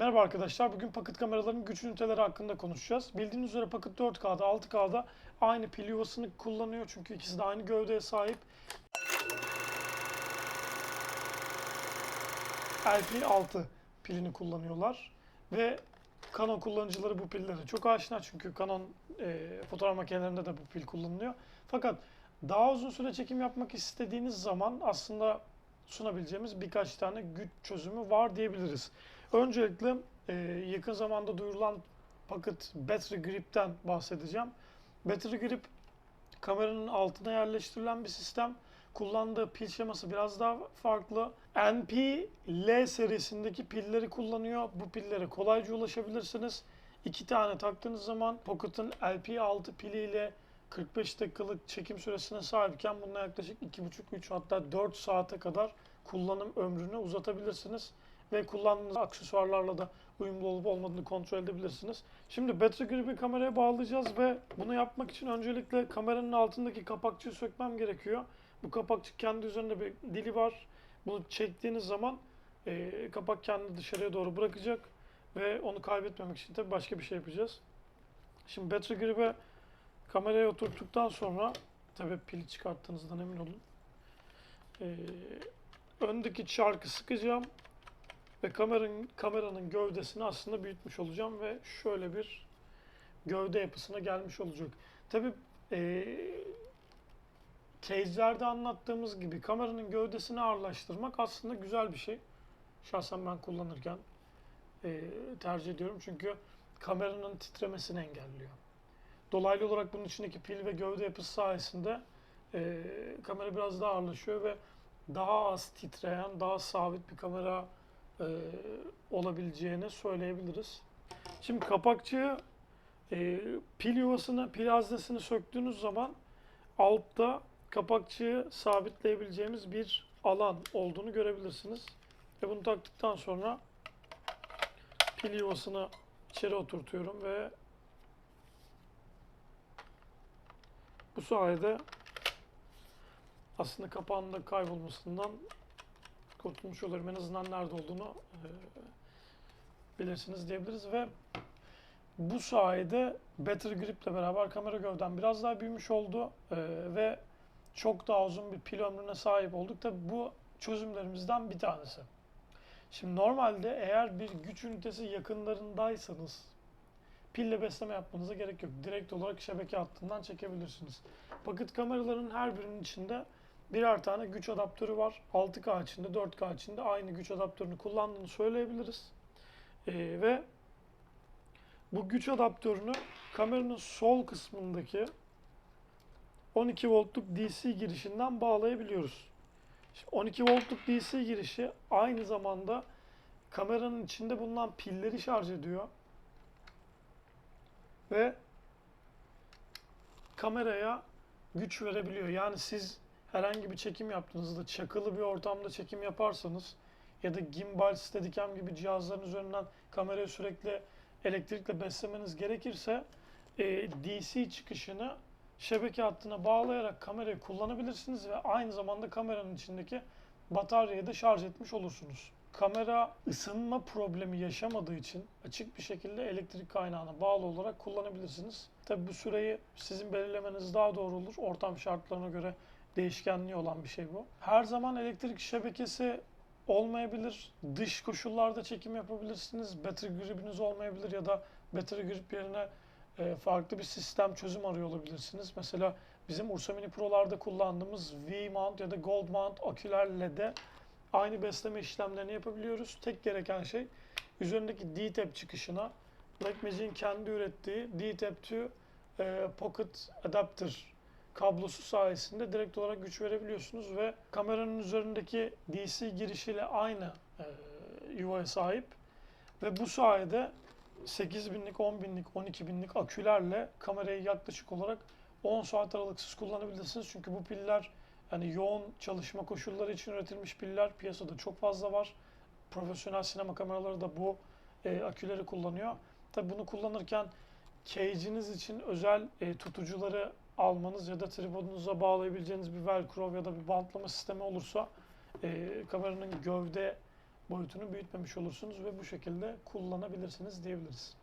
Merhaba arkadaşlar. Bugün paket kameraların güç üniteleri hakkında konuşacağız. Bildiğiniz üzere paket 4K'da 6K'da aynı pil yuvasını kullanıyor. Çünkü ikisi de aynı gövdeye sahip. LP6 pilini kullanıyorlar. Ve Canon kullanıcıları bu pillere çok aşina. Çünkü Canon e, fotoğraf makinelerinde de bu pil kullanılıyor. Fakat daha uzun süre çekim yapmak istediğiniz zaman aslında sunabileceğimiz birkaç tane güç çözümü var diyebiliriz. Öncelikle e, yakın zamanda duyurulan Pocket Battery Grip'ten bahsedeceğim. Battery Grip kameranın altına yerleştirilen bir sistem. Kullandığı pil şeması biraz daha farklı. NP L serisindeki pilleri kullanıyor. Bu pillere kolayca ulaşabilirsiniz. İki tane taktığınız zaman Pocket'ın LP6 piliyle 45 dakikalık çekim süresine sahipken bununla yaklaşık 2,5-3 hatta 4 saate kadar kullanım ömrünü uzatabilirsiniz ve kullandığınız aksesuarlarla da uyumlu olup olmadığını kontrol edebilirsiniz. Şimdi battery grip'i kameraya bağlayacağız ve bunu yapmak için öncelikle kameranın altındaki kapakçığı sökmem gerekiyor. Bu kapakçık kendi üzerinde bir dili var. Bunu çektiğiniz zaman e, kapak kendini dışarıya doğru bırakacak ve onu kaybetmemek için tabii başka bir şey yapacağız. Şimdi battery grip'e kameraya oturttuktan sonra tabii pili çıkarttığınızdan emin olun. Ee, öndeki çarkı sıkacağım ve kameranın kameranın gövdesini aslında büyütmüş olacağım ve şöyle bir gövde yapısına gelmiş olacak. Tabii ee, case'lerde anlattığımız gibi kameranın gövdesini ağırlaştırmak aslında güzel bir şey. Şahsen ben kullanırken ee, tercih ediyorum çünkü kameranın titremesini engelliyor. Dolaylı olarak bunun içindeki pil ve gövde yapısı sayesinde e, kamera biraz daha ağırlaşıyor ve daha az titreyen, daha sabit bir kamera e, olabileceğini söyleyebiliriz. Şimdi kapakçığı e, pil yuvasını, pil haznesini söktüğünüz zaman altta kapakçığı sabitleyebileceğimiz bir alan olduğunu görebilirsiniz. Ve bunu taktıktan sonra pil yuvasını içeri oturtuyorum ve Bu sayede aslında kapağın da kaybolmasından kurtulmuş olurum. En azından nerede olduğunu e, bilirsiniz diyebiliriz ve bu sayede Battery Grip ile beraber kamera gövden biraz daha büyümüş oldu e, ve çok daha uzun bir pil ömrüne sahip olduk. Tabi bu çözümlerimizden bir tanesi. Şimdi normalde eğer bir güç ünitesi yakınlarındaysanız pille besleme yapmanıza gerek yok. Direkt olarak şebeke hattından çekebilirsiniz. Paket kameraların her birinin içinde birer tane güç adaptörü var. 6K içinde, 4K içinde aynı güç adaptörünü kullandığını söyleyebiliriz. Ee, ve bu güç adaptörünü kameranın sol kısmındaki 12 voltluk DC girişinden bağlayabiliyoruz. Şimdi 12 voltluk DC girişi aynı zamanda kameranın içinde bulunan pilleri şarj ediyor ve kameraya güç verebiliyor. Yani siz herhangi bir çekim yaptığınızda çakılı bir ortamda çekim yaparsanız ya da gimbal, steadicam gibi cihazların üzerinden kamerayı sürekli elektrikle beslemeniz gerekirse e, DC çıkışını şebeke hattına bağlayarak kamerayı kullanabilirsiniz ve aynı zamanda kameranın içindeki bataryayı da şarj etmiş olursunuz. Kamera ısınma problemi yaşamadığı için açık bir şekilde elektrik kaynağına bağlı olarak kullanabilirsiniz. Tabi bu süreyi sizin belirlemeniz daha doğru olur. Ortam şartlarına göre değişkenliği olan bir şey bu. Her zaman elektrik şebekesi olmayabilir. Dış koşullarda çekim yapabilirsiniz. Battery grip'iniz olmayabilir ya da battery grip yerine e, farklı bir sistem çözüm arıyor olabilirsiniz. Mesela bizim Ursa Mini Pro'larda kullandığımız V-mount ya da Gold mount akülerle de aynı besleme işlemlerini yapabiliyoruz. Tek gereken şey üzerindeki D-Tap çıkışına Blackmagic'in kendi ürettiği D-Tap to e, Pocket Adapter kablosu sayesinde direkt olarak güç verebiliyorsunuz ve kameranın üzerindeki DC girişiyle aynı e, yuvaya sahip ve bu sayede 8000'lik, 10.000'lik, 12.000'lik akülerle kamerayı yaklaşık olarak 10 saat aralıksız kullanabilirsiniz. Çünkü bu piller yani yoğun çalışma koşulları için üretilmiş piller piyasada çok fazla var. Profesyonel sinema kameraları da bu e, aküleri kullanıyor. Tabi bunu kullanırken cage'iniz için özel e, tutucuları almanız ya da tripodunuza bağlayabileceğiniz bir velcro ya da bir bantlama sistemi olursa e, kameranın gövde boyutunu büyütmemiş olursunuz ve bu şekilde kullanabilirsiniz diyebiliriz.